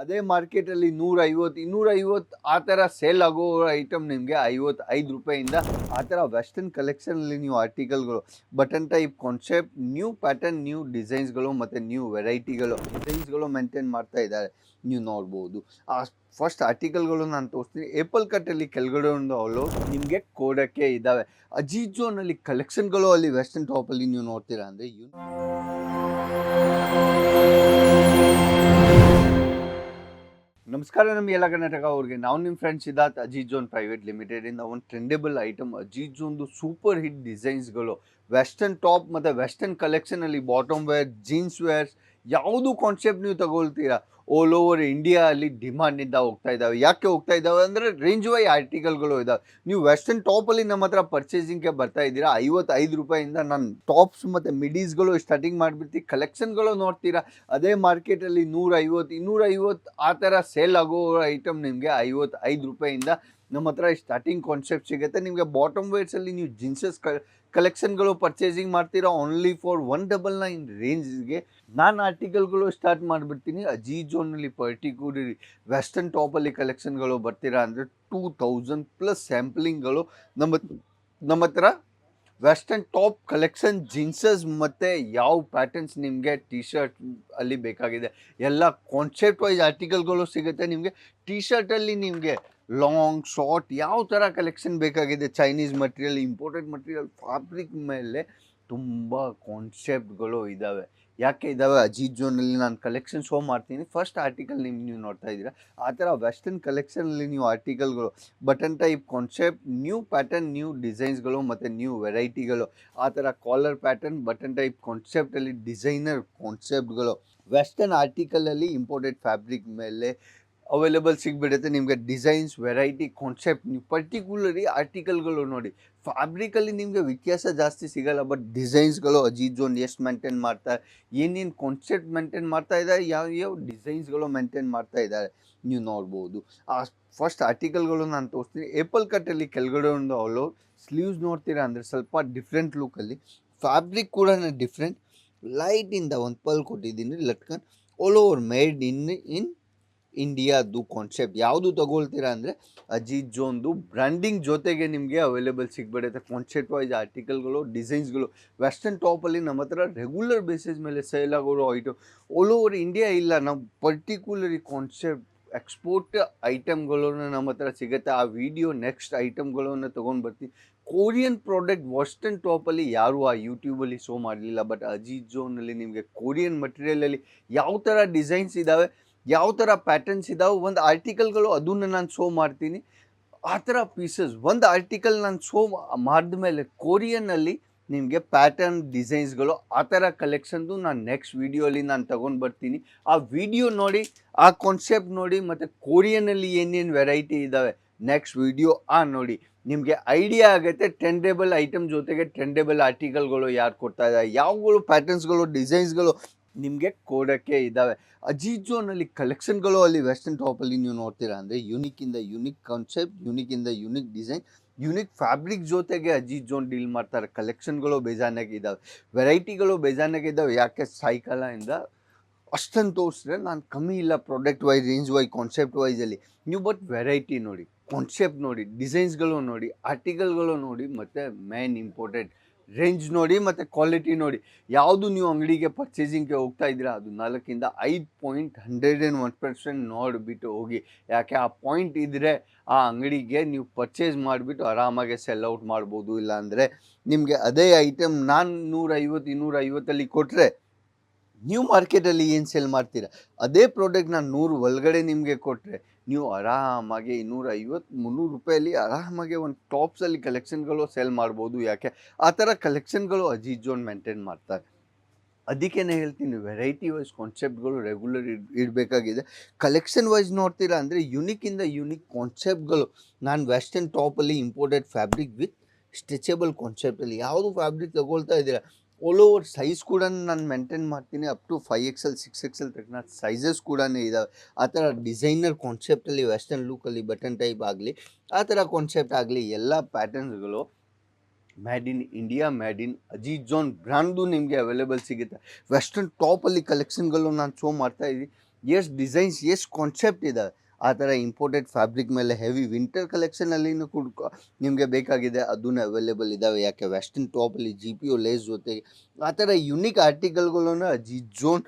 ಅದೇ ಮಾರ್ಕೆಟಲ್ಲಿ ನೂರೈವತ್ತು, ಇನ್ನೂರೈವತ್ತು ಆ ಥರ ಸೇಲ್ ಆಗೋ ಐಟಮ್ ನಿಮಗೆ ಐವತ್ತು ಐದು ರೂಪಾಯಿಂದ ಆ ಥರ ವೆಸ್ಟರ್ನ್ ಕಲೆಕ್ಷನಲ್ಲಿ ನೀವು ಆರ್ಟಿಕಲ್ಗಳು button type concept new pattern new ಡಿಸೈನ್ಸ್ಗಳು ಮತ್ತು ನ್ಯೂ ವೆರೈಟಿಗಳು ಡಿಸೈನ್ಸ್ಗಳು ಮೇಂಟೈನ್ ಮಾಡ್ತಾ ಇದ್ದಾರೆ. ನೀವು ನೋಡ್ಬೋದು. ಆ ಫಸ್ಟ್ ಆರ್ಟಿಕಲ್ಗಳು ನಾನು ತೋರಿಸ್ತೀನಿ. ಏಪಲ್ ಕಟ್ಟಲ್ಲಿ ಕೆಳಗಡೆ ಒಂದು ಅವಳು ನಿಮಗೆ ಕೋಡಕ್ಕೆ ಇದ್ದಾವೆ. ಅಜೀಜೋನಲ್ಲಿ ಕಲೆಕ್ಷನ್ಗಳು ಅಲ್ಲಿ ವೆಸ್ಟರ್ನ್ ಟಾಪಲ್ಲಿ ನೀವು ನೋಡ್ತೀರಾ ಅಂದರೆ ಯು ನಮಸ್ಕಾರ ನಮ್ಮ ಎಲ್ಲ ಕರ್ನಾಟಕ ಅವ್ರಿಗೆ. ನಾವು ನಿಮ್ಮ friend Siddharth Aziz zone private limited ಇಂದ ಒಂದು ಟ್ರೆಂಡೇಬಲ್ ಐಟಮ್ ಅಜೀಜ್ ಜೋನ್ದು ಸೂಪರ್ ಹಿಟ್ ಡಿಸೈನ್ಸ್ಗಳು ವೆಸ್ಟರ್ನ್ ಟಾಪ್ ಮತ್ತು ವೆಸ್ಟರ್ನ್ ಕಲೆಕ್ಷನಲ್ಲಿ ಬಾಟಮ್ ವೇರ್ ಜೀನ್ಸ್ ವೇರ್ಸ್ ಯಾವುದು ಕಾನ್ಸೆಪ್ಟ್ ನೀವು ತಗೊಳ್ತೀರಾ? ಆಲ್ ಓವರ್ ಇಂಡಿಯಾ ಅಲ್ಲಿ ಡಿಮಾಂಡಿಂದ ಹೋಗ್ತಾ ಇದ್ದಾವೆ. ಯಾಕೆ ಹೋಗ್ತಾ ಇದ್ದಾವೆ ಅಂದರೆ ರೇಂಜ್ ವೈ ಆರ್ಟಿಕಲ್ಗಳು ಇದ್ದಾವೆ. ನೀವು ವೆಸ್ಟರ್ನ್ ಟಾಪಲ್ಲಿ ನಮ್ಮ ಹತ್ರ ಪರ್ಚೇಸಿಂಗ್ಗೆ ಬರ್ತಾ ಇದ್ದೀರಾ, ಐವತ್ತೈದು ರೂಪಾಯಿಂದ ನಾನು ಟಾಪ್ಸ್ ಮತ್ತು ಮಿಡೀಸ್ಗಳು ಸ್ಟಾರ್ಟಿಂಗ್ ಮಾಡಿಬಿಡ್ತೀವಿ ಕಲೆಕ್ಷನ್ಗಳು ನೋಡ್ತೀರಾ. ಅದೇ ಮಾರ್ಕೆಟಲ್ಲಿ ನೂರೈವತ್ತು, ಇನ್ನೂರೈವತ್ತು ಆ ಥರ ಸೇಲ್ ಆಗೋ ಐಟಮ್ ನಿಮಗೆ ಐವತ್ತೈದು ರೂಪಾಯಿಂದ ನಮ್ಮ ಹತ್ರ ಸ್ಟಾರ್ಟಿಂಗ್ ಕಾನ್ಸೆಪ್ಟ್ ಸಿಗುತ್ತೆ. ನಿಮಗೆ ಬಾಟಮ್ ವೇರ್ಸಲ್ಲಿ ನೀವು ಜೀನ್ಸಸ್ ಕಲೆಕ್ಷನ್ಗಳು ಪರ್ಚೇಸಿಂಗ್ ಮಾಡ್ತೀರಾ only for one double nine ರೇಂಜ್ಗೆ ನಾನು ಆರ್ಟಿಕಲ್ಗಳು ಸ್ಟಾರ್ಟ್ ಮಾಡಿಬಿಡ್ತೀನಿ. ಅಜೀ ಜೋನಲ್ಲಿ ಪರ್ಟಿಕ್ಯುಲರ್ಲಿ ವೆಸ್ಟರ್ನ್ ಟಾಪಲ್ಲಿ ಕಲೆಕ್ಷನ್ಗಳು ಬರ್ತೀರಾ ಅಂದರೆ ಟೂ ತೌಸಂಡ್ ಪ್ಲಸ್ ಸ್ಯಾಂಪ್ಲಿಂಗ್ಗಳು ನಮ್ಮ ನಮ್ಮ ಹತ್ರ ವೆಸ್ಟರ್ನ್ ಟಾಪ್ ಕಲೆಕ್ಷನ್ ಜೀನ್ಸಸ್ ಮತ್ತು ಯಾವ ಪ್ಯಾಟರ್ನ್ಸ್ ನಿಮಗೆ ಟಿ ಶರ್ಟ್ ಅಲ್ಲಿ ಬೇಕಾಗಿದೆ. ಎಲ್ಲ ಕಾನ್ಸೆಪ್ಟ್ ವೈಸ್ ಆರ್ಟಿಕಲ್ಗಳು ಸಿಗುತ್ತೆ ನಿಮಗೆ. ಟಿ ಶರ್ಟಲ್ಲಿ ನಿಮಗೆ ಲಾಂಗ್ ಶಾರ್ಟ್ ಯಾವ ಥರ ಕಲೆಕ್ಷನ್ ಬೇಕಾಗಿದೆ? Chinese material imported material fabric ಮೇಲೆ ತುಂಬ ಕಾನ್ಸೆಪ್ಟ್ಗಳು ಇದ್ದಾವೆ ಯಾಕೆ ಇದ್ದಾವೆ ಅಜೀತ್ ಜೋನಲ್ಲಿ ನಾನು ಕಲೆಕ್ಷನ್ ಶೋ ಮಾಡ್ತೀನಿ. ಫಸ್ಟ್ ಆರ್ಟಿಕಲ್ ನಿಮ್ಗೆ ನೀವು ನೋಡ್ತಾ ಇದ್ದೀರಾ. ಆ ಥರ ವೆಸ್ಟರ್ನ್ ಕಲೆಕ್ಷನಲ್ಲಿ ನೀವು ಆರ್ಟಿಕಲ್ಗಳು button type concept new pattern new ಡಿಸೈನ್ಸ್ಗಳು ಮತ್ತು ನ್ಯೂ ವೆರೈಟಿಗಳು ಆ ಥರ ಕಾಲರ್ ಪ್ಯಾಟರ್ನ್ ಬಟನ್ ಟೈಪ್ ಕಾನ್ಸೆಪ್ಟಲ್ಲಿ ಡಿಸೈನರ್ ಕಾನ್ಸೆಪ್ಟ್ಗಳು ವೆಸ್ಟರ್ನ್ ಆರ್ಟಿಕಲಲ್ಲಿ ಇಂಪೋರ್ಟೆಡ್ ಫ್ಯಾಬ್ರಿಕ್ ಮೇಲೆ ಅವೈಲೇಬಲ್ ಸಿಗ್ಬಿಡುತ್ತೆ. ನಿಮಗೆ ಡಿಸೈನ್ಸ್ ವೆರೈಟಿ ಕಾನ್ಸೆಪ್ಟ್ ನೀವು ಪರ್ಟಿಕ್ಯುಲರಿ ಆರ್ಟಿಕಲ್ಗಳು ನೋಡಿ. ಫ್ಯಾಬ್ರಿಕಲ್ಲಿ ನಿಮಗೆ ವ್ಯತ್ಯಾಸ ಜಾಸ್ತಿ ಸಿಗಲ್ಲ ಬಟ್ ಡಿಸೈನ್ಸ್ಗಳು ಅಜೀತ್ ಜೋನ್ ಎಷ್ಟು ಮೇಂಟೈನ್ ಮಾಡ್ತಾರೆ ಏನೇನು ಕಾನ್ಸೆಪ್ಟ್ ಮೇಂಟೈನ್ ಮಾಡ್ತಾ ಇದ್ದಾರೆ, ಯಾವ ಯಾವ ಡಿಸೈನ್ಸ್ಗಳು ಮೇಂಟೈನ್ ಮಾಡ್ತಾ ಇದ್ದಾರೆ, ನೀವು ನೋಡ್ಬೋದು. ಆ ಫಸ್ಟ್ ಆರ್ಟಿಕಲ್ಗಳು ನಾನು ತೋರಿಸ್ತೀನಿ. ಏಪಲ್ ಕಟ್ಟಲ್ಲಿ ಕೆಳಗಡೆ ಒಂದು ಅವಳು ಸ್ಲೀವ್ಸ್ ನೋಡ್ತೀರಾ ಅಂದರೆ ಸ್ವಲ್ಪ ಡಿಫ್ರೆಂಟ್ ಲುಕ್ಕಲ್ಲಿ ಫ್ಯಾಬ್ರಿಕ್ ಕೂಡ ಡಿಫ್ರೆಂಟ್ ಲೈಟಿಂದ ಒಂದು ಪಲ್ ಕೊಟ್ಟಿದ್ದೀನಿ, ಲಟ್ಕನ್ all over made in in ಇಂಡಿಯಾದು ಕಾನ್ಸೆಪ್ಟ್ ಯಾವುದು ತಗೊಳ್ತೀರಾ ಅಂದರೆ ಅಜೀತ್ ಜೋನ್ದು ಬ್ರ್ಯಾಂಡಿಂಗ್ ಜೊತೆಗೆ ನಿಮಗೆ ಅವೈಲೇಬಲ್ ಸಿಗ್ಬಿಡುತ್ತೆ. ಕಾನ್ಸೆಪ್ಟ್ ವೈಸ್ ಆರ್ಟಿಕಲ್ಗಳು ಡಿಸೈನ್ಸ್ಗಳು ವೆಸ್ಟರ್ನ್ ಟಾಪಲ್ಲಿ ನಮ್ಮ ಹತ್ರ ರೆಗ್ಯುಲರ್ ಬೇಸಿಸ್ ಮೇಲೆ ಸೇಲ್ ಆಗೋರು ಐಟಮ್ ಆಲ್ ಓವರ್ ಇಂಡಿಯಾ ಇಲ್ಲ. ನಾವು ಪರ್ಟಿಕ್ಯುಲರಿ ಕಾನ್ಸೆಪ್ಟ್ ಎಕ್ಸ್ಪೋರ್ಟ್ ಐಟಮ್ಗಳನ್ನು ನಮ್ಮ ಹತ್ರ ಸಿಗುತ್ತೆ. ಆ ವಿಡಿಯೋ ನೆಕ್ಸ್ಟ್ ಐಟಮ್ಗಳನ್ನು ತೊಗೊಂಡು ಬರ್ತೀವಿ ಕೊರಿಯನ್ ಪ್ರಾಡಕ್ಟ್ ವೆಸ್ಟರ್ನ್ ಟಾಪಲ್ಲಿ ಯಾರೂ ಆ ಯೂಟ್ಯೂಬಲ್ಲಿ ಶೋ ಮಾಡಲಿಲ್ಲ. ಬಟ್ ಅಜೀತ್ ಜೋನಲ್ಲಿ ನಿಮಗೆ ಕೊರಿಯನ್ ಮಟೀರಿಯಲಲ್ಲಿ ಯಾವ ಥರ ಡಿಸೈನ್ಸ್ ಇದ್ದಾವೆ ಯಾವ ಥರ ಪ್ಯಾಟರ್ನ್ಸ್ ಇದಾವೆ? ಒಂದು ಆರ್ಟಿಕಲ್ಗಳು ಅದನ್ನು ನಾನು ಶೋ ಮಾಡ್ತೀನಿ. ಆ ಥರ ಪೀಸಸ್ ಒಂದು ಆರ್ಟಿಕಲ್ ನಾನು ಶೋ ಮಾಡಿದ ಮೇಲೆ ಕೊರಿಯನ್ನಲ್ಲಿ ನಿಮಗೆ ಪ್ಯಾಟರ್ನ್ ಡಿಸೈನ್ಸ್ಗಳು ಆ ಥರ ಕಲೆಕ್ಷನ್ದು ನಾನು ನೆಕ್ಸ್ಟ್ ವೀಡಿಯೋಲಿ ನಾನು ತೊಗೊಂಡು ಬರ್ತೀನಿ. ಆ ವಿಡಿಯೋ ನೋಡಿ, ಆ ಕಾನ್ಸೆಪ್ಟ್ ನೋಡಿ ಮತ್ತು ಕೊರಿಯನಲ್ಲಿ ಏನೇನು ವೆರೈಟಿ ಇದ್ದಾವೆ ನೆಕ್ಸ್ಟ್ ವಿಡಿಯೋ ಆ ನೋಡಿ. ನಿಮಗೆ ಐಡಿಯಾ ಆಗುತ್ತೆ ಟ್ರೆಂಡೇಬಲ್ ಐಟಮ್ ಜೊತೆಗೆ ಟ್ರೆಂಡೇಬಲ್ ಆರ್ಟಿಕಲ್ಗಳು ಯಾರು ಕೊಡ್ತಾ ಇದ್ದಾರೆ ಯಾವಗಳು ಪ್ಯಾಟರ್ನ್ಸ್ಗಳು ಡಿಸೈನ್ಸ್ಗಳು ನಿಮಗೆ ಕೊಡೋಕ್ಕೆ ಇದ್ದಾವೆ ಅಜೀಜೋನಲ್ಲಿ ಕಲೆಕ್ಷನ್ಗಳು ಅಲ್ಲಿ ವೆಸ್ಟರ್ನ್ ಟಾಪಲ್ಲಿ ನೀವು ನೋಡ್ತೀರಾ ಅಂದರೆ ಇಂದ ಯುನಿಕ್ ಕಾನ್ಸೆಪ್ಟ್ ಯುನಿಕ್ಕಿಂದ ಯುನಿಕ್ ಡಿಸೈನ್ ಯುನಿಕ್ ಫ್ಯಾಬ್ರಿಕ್ ಜೊತೆಗೆ ಅಜೀಜ್ ಜೋನ್ ಡೀಲ್ ಮಾಡ್ತಾರೆ. ಕಲೆಕ್ಷನ್ಗಳು ಬೇಜಾನಾಗಿ ಇದ್ದಾವೆ ವೆರೈಟಿಗಳು ಬೇಜಾನಾಗಿ ಇದ್ದಾವೆ ಯಾಕೆ? ಇಂದ ಅಷ್ಟನ್ನು ತೋರಿಸಿದ್ರೆ ನಾನು ಕಮ್ಮಿ ಇಲ್ಲ product wise range wise concept ವೈಸಲ್ಲಿ ನೀವು ಬಟ್ ವೆರೈಟಿ ನೋಡಿ ಕಾನ್ಸೆಪ್ಟ್ ನೋಡಿ ಡಿಸೈನ್ಸ್ಗಳು ನೋಡಿ ಆರ್ಟಿಕಲ್ಗಳು ನೋಡಿ ಮತ್ತು ಮೇನ್ ಇಂಪಾರ್ಟೆಂಟ್ ರೇಂಜ್ ನೋಡಿ ಮತ್ತು ಕ್ವಾಲಿಟಿ ನೋಡಿ. ಯಾವುದು ನೀವು ಅಂಗಡಿಗೆ ಪರ್ಚೇಸಿಂಗ್ಗೆ ಹೋಗ್ತಾ ಇದ್ದೀರಾ, ಅದು ನಾಲ್ಕಿಂದ ಐದು point hundred and one percent ನೋಡಿಬಿಟ್ಟು ಹೋಗಿ. ಯಾಕೆ, ಆ ಪಾಯಿಂಟ್ ಇದ್ದರೆ ಆ ಅಂಗಡಿಗೆ ನೀವು ಪರ್ಚೇಸ್ ಮಾಡಿಬಿಟ್ಟು ಆರಾಮಾಗಿ ಸೆಲ್ ಔಟ್ ಮಾಡ್ಬೋದು. ಇಲ್ಲಾಂದರೆ ನಿಮಗೆ ಅದೇ ಐಟಮ್ ನಾನು ನೂರೈವತ್ತು, ಇನ್ನೂರೈವತ್ತಲ್ಲಿ ಕೊಟ್ಟರೆ ನೀವು ಮಾರ್ಕೆಟಲ್ಲಿ ಏನು ಸೇಲ್ ಮಾಡ್ತೀರಾ? ಅದೇ ಪ್ರಾಡಕ್ಟ್ ನಾನು ನೂರು ಒಳಗಡೆ ನಿಮಗೆ ಕೊಟ್ಟರೆ ನೀವು ಆರಾಮಾಗಿ ಇನ್ನೂರ ಐವತ್ತು ಮುನ್ನೂರು ರೂಪಾಯಲ್ಲಿ ಆರಾಮಾಗಿ ಒಂದು ಟಾಪ್ಸಲ್ಲಿ ಕಲೆಕ್ಷನ್ಗಳು ಸೇಲ್ ಮಾಡ್ಬೋದು ಯಾಕೆ? ಆ ಥರ ಕಲೆಕ್ಷನ್ಗಳು ಅಜೀಜ್ ಜೋನ್ ಮೇಂಟೈನ್ ಮಾಡ್ತಾರೆ. ಅದಕ್ಕೇನೆ ಹೇಳ್ತೀನಿ ವೆರೈಟಿ ವೈಸ್ ಕಾನ್ಸೆಪ್ಟ್ಗಳು ರೆಗ್ಯುಲರ್ ಇಡಬೇಕಾಗಿದೆ ಕಲೆಕ್ಷನ್ ವೈಸ್ ನೋಡ್ತೀರಾ ಅಂದರೆ ಯುನಿಕಿಂದ ಯುನಿಕ್ ಕಾನ್ಸೆಪ್ಟ್ಗಳು ನಾನು ವೆಸ್ಟರ್ನ್ ಟಾಪಲ್ಲಿ ಇಂಪೋರ್ಟೆಡ್ ಫ್ಯಾಬ್ರಿಕ್ ವಿತ್ ಸ್ಟ್ರೆಚಬಲ್ ಕಾನ್ಸೆಪ್ಟಲ್ಲಿ ಯಾವುದು ಫ್ಯಾಬ್ರಿಕ್ ತಗೊಳ್ತಾ ಇದ್ದೀರಾ? ಆಲ್ ಓವರ್ ಸೈಜ್ ಕೂಡ ನಾನು ಮೇಂಟೈನ್ ಮಾಡ್ತೀನಿ up to five L six XL ತಕ್ಕ ಸೈಜಸ್ ಕೂಡ ಇದ್ದಾವೆ ಆ ಥರ ಡಿಸೈನರ್ ಕಾನ್ಸೆಪ್ಟಲ್ಲಿ ವೆಸ್ಟರ್ನ್ ಲುಕ್ಕಲ್ಲಿ ಬಟನ್ ಟೈಪ್ ಆಗಲಿ, ಆ ಥರ ಕಾನ್ಸೆಪ್ಟ್ ಆಗಲಿ, ಎಲ್ಲ ಪ್ಯಾಟರ್ನ್ಸ್ಗಳು made in India made in Ajit zone brand ನಿಮಗೆ ಅವೈಲೇಬಲ್ ಸಿಗುತ್ತೆ. ವೆಸ್ಟರ್ನ್ ಟಾಪಲ್ಲಿ ಕಲೆಕ್ಷನ್ಗಳು ನಾನು ಶೋ ಮಾಡ್ತಾ ಇದ್ದೀನಿ ಎಷ್ಟು ಡಿಸೈನ್ಸ್ ಎಷ್ಟು ಕಾನ್ಸೆಪ್ಟ್ ಇದ್ದಾವೆ ಆ ಥರ ಇಂಪೋರ್ಟೆಡ್ ಫ್ಯಾಬ್ರಿಕ್ ಮೇಲೆ ಹೆವಿ ವಿಂಟರ್ ಕಲೆಕ್ಷನಲ್ಲಿನೂ ಕೂಡ ನಿಮಗೆ ಬೇಕಾಗಿದೆ. ಅದನ್ನು ಅವೈಲೇಬಲ್ ಇದ್ದಾವೆ ಯಾಕೆ? ವೆಸ್ಟರ್ನ್ ಟಾಪಲ್ಲಿ ಜಿ ಪಿ ಯು ಲೇಸ್ ಜೊತೆಗೆ ಆ ಥರ ಯುನಿಕ್ ಆರ್ಟಿಕಲ್ಗಳನ್ನ ಜಿ ಜೋನ್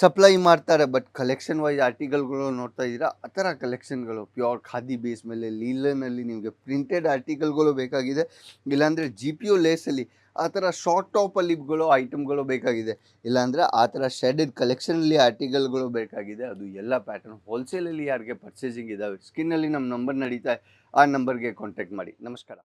ಸಪ್ಲೈ ಮಾಡ್ತಾರೆ ಬಟ್ ಕಲೆಕ್ಷನ್ ವೈಸ್ ಆರ್ಟಿಕಲ್ಗಳು ನೋಡ್ತಾ ಇದ್ದೀರಾ? ಆ ಥರ ಕಲೆಕ್ಷನ್ಗಳು ಪ್ಯೂರ್ ಖಾದಿ ಬೇಸ್ ಮೇಲೆ ಲೀಲನಲ್ಲಿ ನಿಮಗೆ ಪ್ರಿಂಟೆಡ್ ಆರ್ಟಿಕಲ್ಗಳು ಬೇಕಾಗಿದೆ. ಇಲ್ಲಾಂದರೆ ಜಿ ಪಿ ಯು ಲೇಸಲ್ಲಿ ಆ ಥರ ಶಾರ್ಟ್ ಟಾಪಲ್ಲಿಗಳು ಐಟಮ್ಗಳು ಬೇಕಾಗಿದೆ. ಇಲ್ಲಾಂದರೆ ಆ ಥರ ಶೆಡೆಡ್ ಕಲೆಕ್ಷನಲ್ಲಿ ಆರ್ಟಿಕಲ್ಗಳು ಬೇಕಾಗಿದೆ. ಅದು ಎಲ್ಲ ಪ್ಯಾಟರ್ನ್ ಹೋಲ್ಸೇಲಲ್ಲಿ ಯಾರಿಗೆ ಪರ್ಚೇಸಿಂಗ್ ಇದ್ದಾವೆ ಸ್ಕಿನ್ನಲ್ಲಿ ನಮ್ಮ ನಂಬರ್ ನಡೀತಾ, ಆ ನಂಬರ್ಗೆ ಕಾಂಟ್ಯಾಕ್ಟ್ ಮಾಡಿ. ನಮಸ್ಕಾರ.